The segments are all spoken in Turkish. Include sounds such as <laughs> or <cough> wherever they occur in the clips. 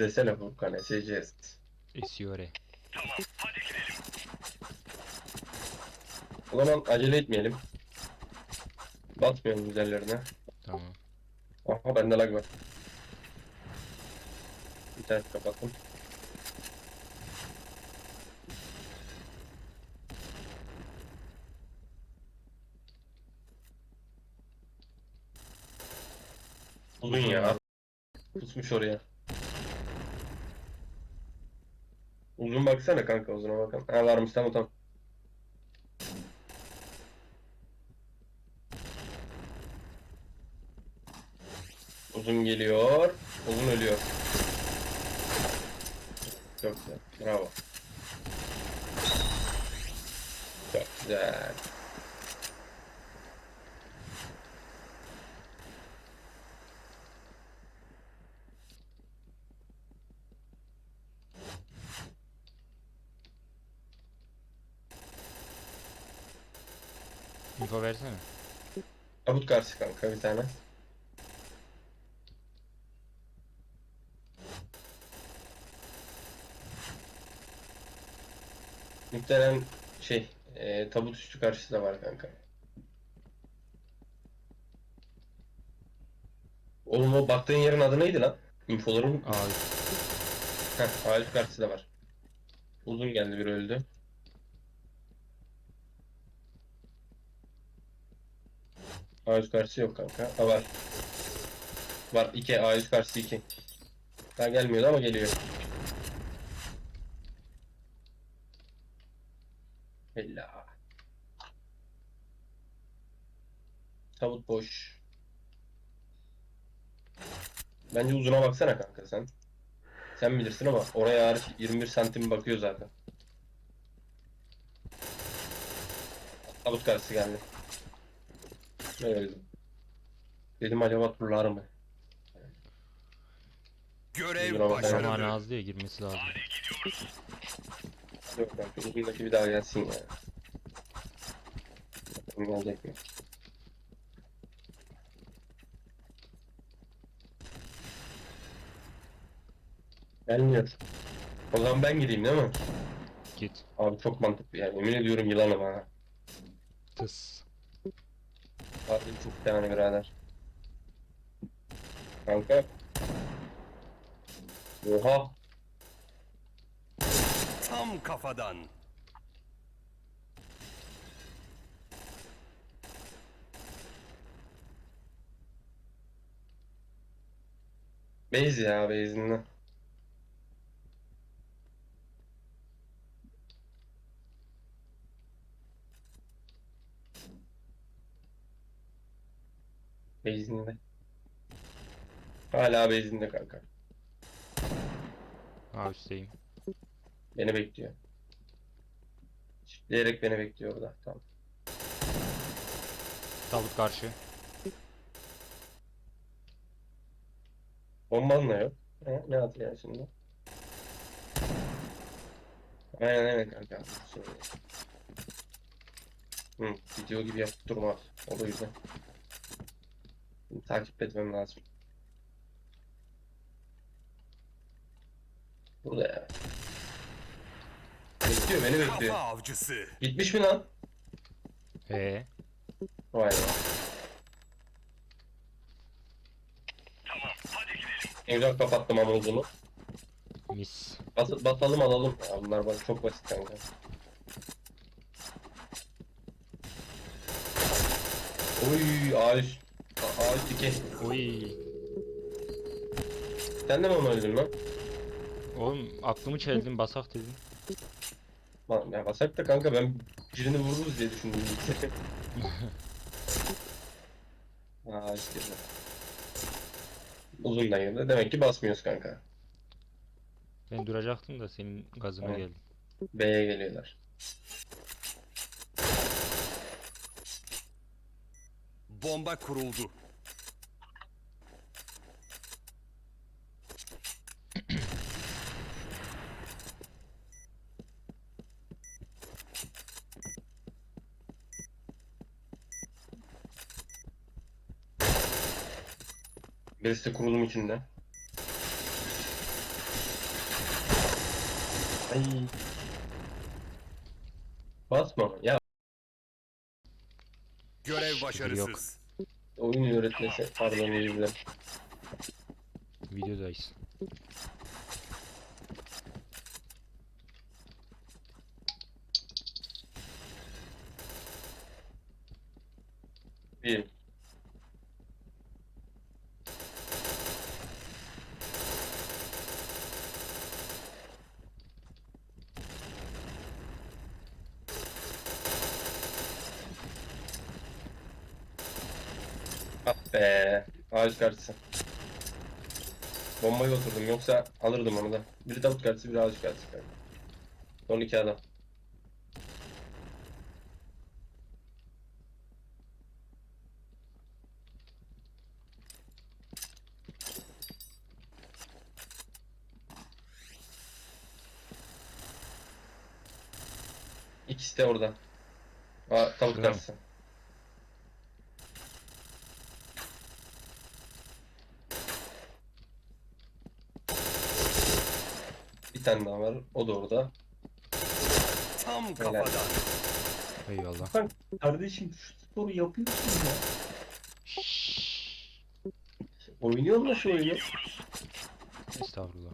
desene Furkan SCS. Esiyor. O zaman acele etmeyelim. Batmayalım üzerlerine. Tamam. Aha bende lag var. İnternet kapattım. Uzun ya. Pusmuş oraya. Uzun baksana kanka uzuna bakalım. Ha varmış tamam tamam. Uzun geliyor. Uzun ölüyor. Çok güzel. Bravo. Çok güzel. Info versene. Tabut karşı kanka bir tane. Muhtemelen şey e, tabut üstü karşısı da var kanka. Oğlum o baktığın yerin adı neydi lan? İnfoların Aa Heh, ağaç karşısı da var. Uzun geldi bir öldü. Ağaç karşısı yok kanka. Ha var. Var iki ağaç karşısı iki. Daha gelmiyordu ama geliyor. Bella. Tavut boş. Bence uzuna baksana kanka sen. Sen bilirsin ama oraya hariç 21 santim bakıyor zaten. Tabut karşısı geldi. Dedim acaba turlar mı? Görev Bravo, zaman başarılı. az diye girmesi lazım. Yok kanka uzundaki bir daha gelsin ya. Bakalım gelecek mi? Gelmiyor. O zaman ben gideyim değil mi? Git. Abi çok mantıklı yani. Yemin ediyorum yılanım ha. Tıs. Harbi çok yani birader. Kanka. Oha. Tam kafadan. Beyz ya Beyz'inden. Beyz'inde. Hala Beyz'inde kanka. Aa üstteyim. Beni bekliyor. Çiftleyerek beni bekliyor orada. Tamam. Tabut karşı. Bomban da yok. Ha, ne atıyor şimdi? Aynen aynen kanka. Şey. Hı, video gibi yapıp durma. O da güzel. Bunu takip etmem lazım. Burada ya. Bekliyor beni bekliyor. Kafa avcısı. Gitmiş mi lan? Ee, Vay be. Güzel kapattım ama uzunu. mis. Bas basalım alalım. Ya bunlar bak çok basit kanka. Oy ağaç. A- Ağaç dike. Oy. Sen de mi onu öldün lan? Oğlum aklımı çeldin basak dedin. Lan ya basak da kanka ben birini vururuz diye düşündüm. <laughs> Ağaç dike. Uzundan girdi. Demek ki basmıyoruz kanka. Ben duracaktım da senin gazına Tamam. geldim. B'ye geliyorlar. Bomba kuruldu. Birisi de kurulum içinde. Ay. Basma. Ya Görev başarısız. oyun öğretmesi. Pardon özür dilerim. Videodayız. Bir. Be. Ağaç karşısı. Bombayı oturdum yoksa alırdım onu da. Biri tavuk karşısı biri ağaç karşısı. Son iki adam. İkisi de orada. Aa, tavuk karşısı. Bir tane daha var. O da orada. Tam kafadan. Eyvallah. Kardeşim şu sporu yapıyorsun ya. Oynuyor mu şu oyunu? Estağfurullah.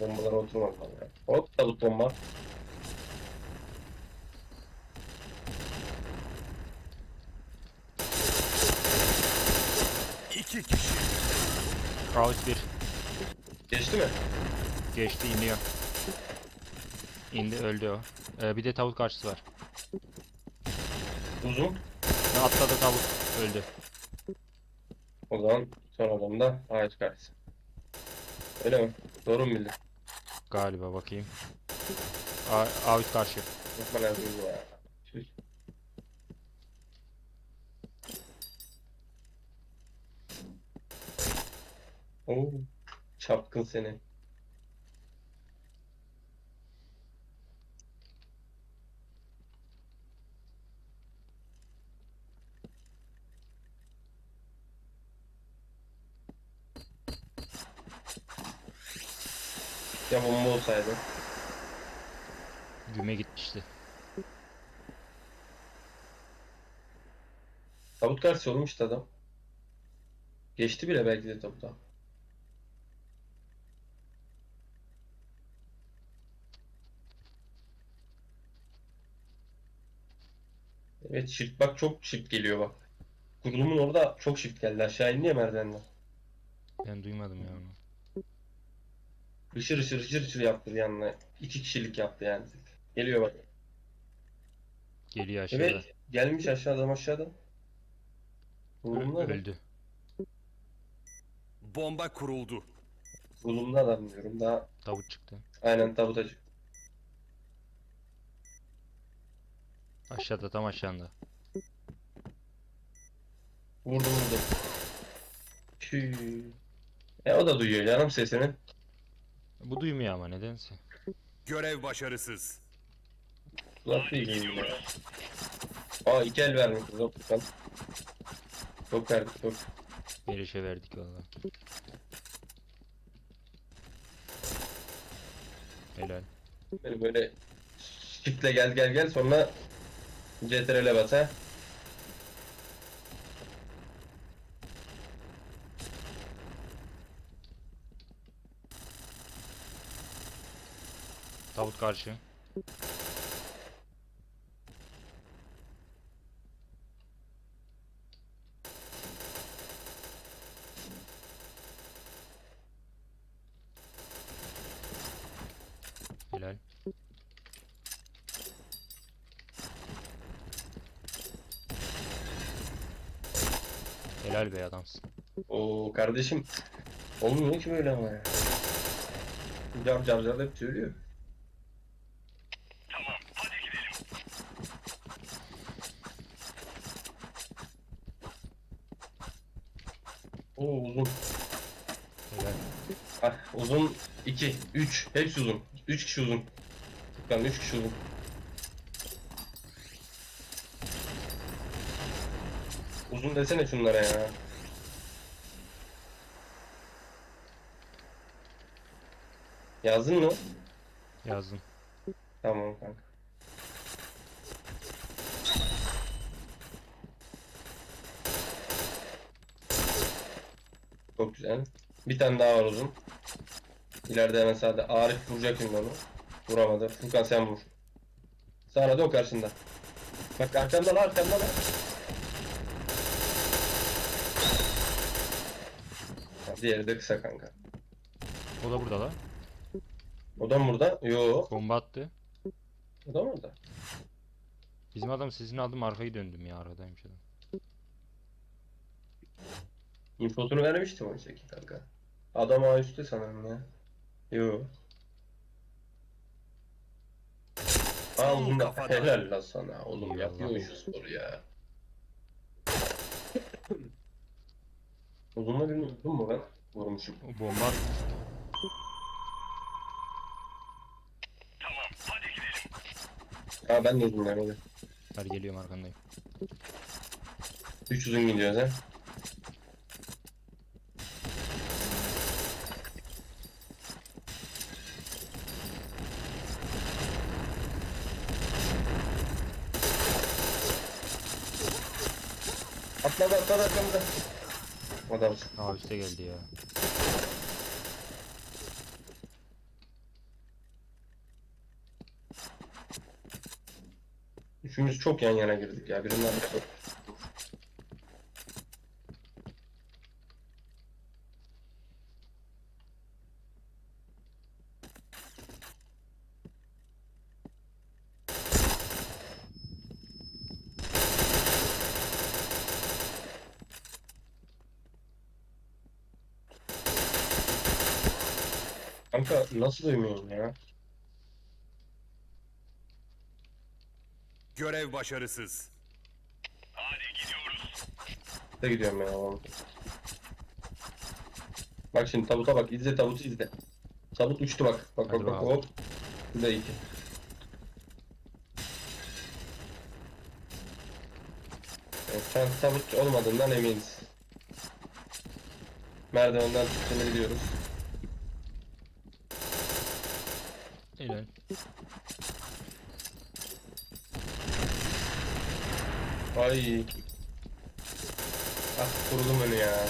Bombalara ben ya. Hop tavuk bomba. İki kişi. Kraus 1. Geçti mi? Geçti iniyor. İndi öldü o. Ee, bir de tavuk karşısı var. Uzun. Atladı tavuk. Öldü. O zaman son adam da ağaç karşısı. Öyle mi? Doğru mu bildim? Galiba bakayım. A A3 karşı. Yapma lazım bu ya. Tüh. Oo, çapkın seni. Ya bomba olsaydı. Güme gitmişti. Tabut karşısı olmuş işte adam. Geçti bile belki de tabuta. Evet shift bak çok shift geliyor bak. Kurulumun orada çok shift geldi. Aşağı indi ya merdivenden. Ben duymadım ya onu. Hışır hışır hışır hışır yaptı bir yanına. İki kişilik yaptı yani. Geliyor bak. Geliyor aşağıda. Evet. Gelmiş aşağıdan aşağıdan. Kurulumda adam. Öldü. Bomba kuruldu. Kurulumda adam diyorum. Daha Tavuk çıktı. aynen tabuta çık. Aşağıda tam aşağında. Vurdu vurdu. Tüh. E o da duyuyor canım sesini. Bu duymuyor ama nedense. Görev başarısız. Gibi ya. Aa iki el vermiş kızım. Furkan. Çok verdik çok. Gelişe verdik valla. Helal. Böyle böyle shift'le gel gel gel sonra CTRL'e bas ha. Tavuk karşı. Helal. Helal be adamsın. Oo kardeşim. Olmuyor ki böyle ama ya. Car car car hep söylüyor. Oo uzun. Helal. Ah, uzun 2, 3. Hepsi uzun. 3 kişi uzun. Furkan 3 kişi uzun. Uzun desene şunlara ya. Yazdın mı? Yazdım. Tamam kanka. Çok güzel. Bir tane daha var uzun. İleride hemen sağda. Arif vuracak şimdi onu. Vuramadı. Furkan sen vur. Sağına dön karşında. Bak arkamda lan arkamda lan. Diğeri de kısa kanka. O da burada la. O da mı burada? Yo. Bomba attı. O da mı burada? Bizim adam sizin aldım arkayı döndüm ya aradaymış adam. Infosunu vermiştim oysa ki kanka. Adam A üstte sanırım ya. Yo. Al bunu da helal lan sana oğlum yapıyor şu sporu ya. Uzunla birini vurdun mu ben? Vurmuşum. Bomba attı. Ha ben de uzunla hadi. Hadi geliyorum arkandayım. Üç uzun gidiyoruz ha. Atladı atladı arkamda. Adamsın. Aa üste geldi ya. Üçümüz çok yan yana girdik ya. Birinden bir Kanka nasıl duymuyorsun ya? Görev başarısız. Da gidiyorum ben oğlum. Bak şimdi tabuta bak. izle tabutu izle. Tabut uçtu bak. Bak Hadi bak bak bakalım. hop. Bu da iki. Evet, an tabut olmadığından eminiz. Merdivenden çıktığını biliyoruz. Helal. Ay. Ah kurulum önü ya.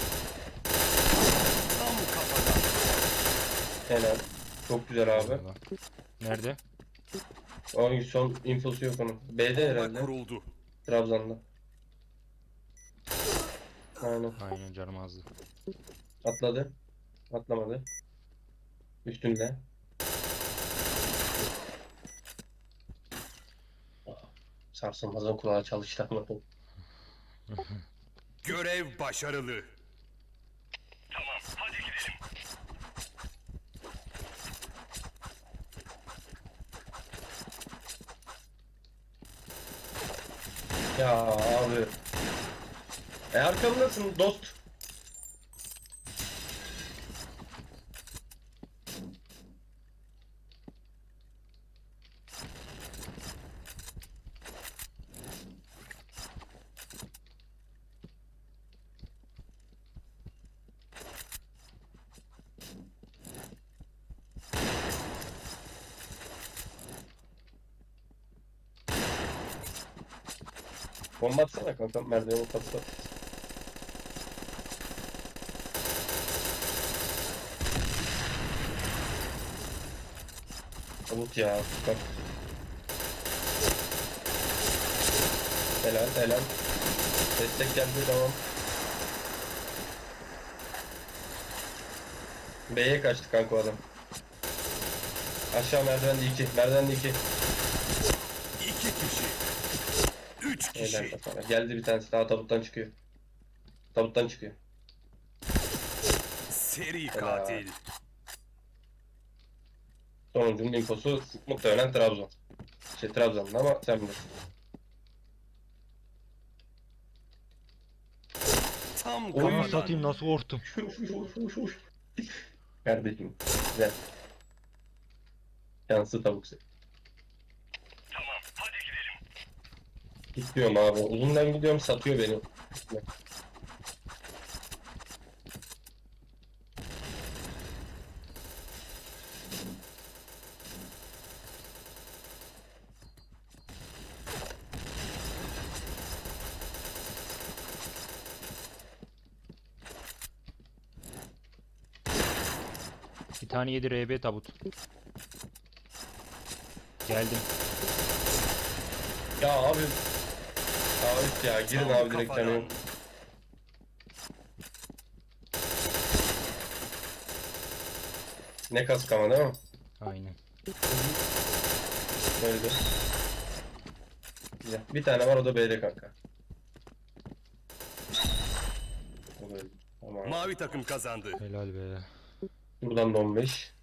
Tam kafadan. Helal. Çok güzel abi. Nerede? O son infosu yok onun. B'de herhalde. kuruldu. Trabzon'da. Aynen. Aynen canım azdı. Atladı. Atlamadı. Üstünde. Sarsılmazın kulağı çalıştı ama. Görev başarılı. Ya abi. E arkamdasın dost. Bomba atsana kanka merdiveni patlat. Umut ya bak. Helal helal. Destek geldi tamam. B'ye kaçtı kanka adam. Aşağı merdivende 2. Merdivende 2. İki kişi. Üç Helal kişi. kafana. Geldi bir tanesi daha tabuttan çıkıyor. Tabuttan çıkıyor. Seri Helal. katil. Sonuncunun infosu muhtemelen Trabzon. Şey Trabzon'da ama sen bilirsin. Tam Oy. Ama kafadan. satayım nasıl korktum. Kardeşim güzel. Yansı tavuk sen. Gitmiyorum abi. Uzundan gidiyorum satıyor beni. Bir tane yedi RB tabut. Geldim. Ya abi. Tarif ya. Girin abi direkt canım. Ne kask ama değil mi? Aynen. Öyle. Güzel. Bir tane var o da B'de kanka. O da öyle. Tamam. Mavi takım kazandı. Helal be. Buradan da 15.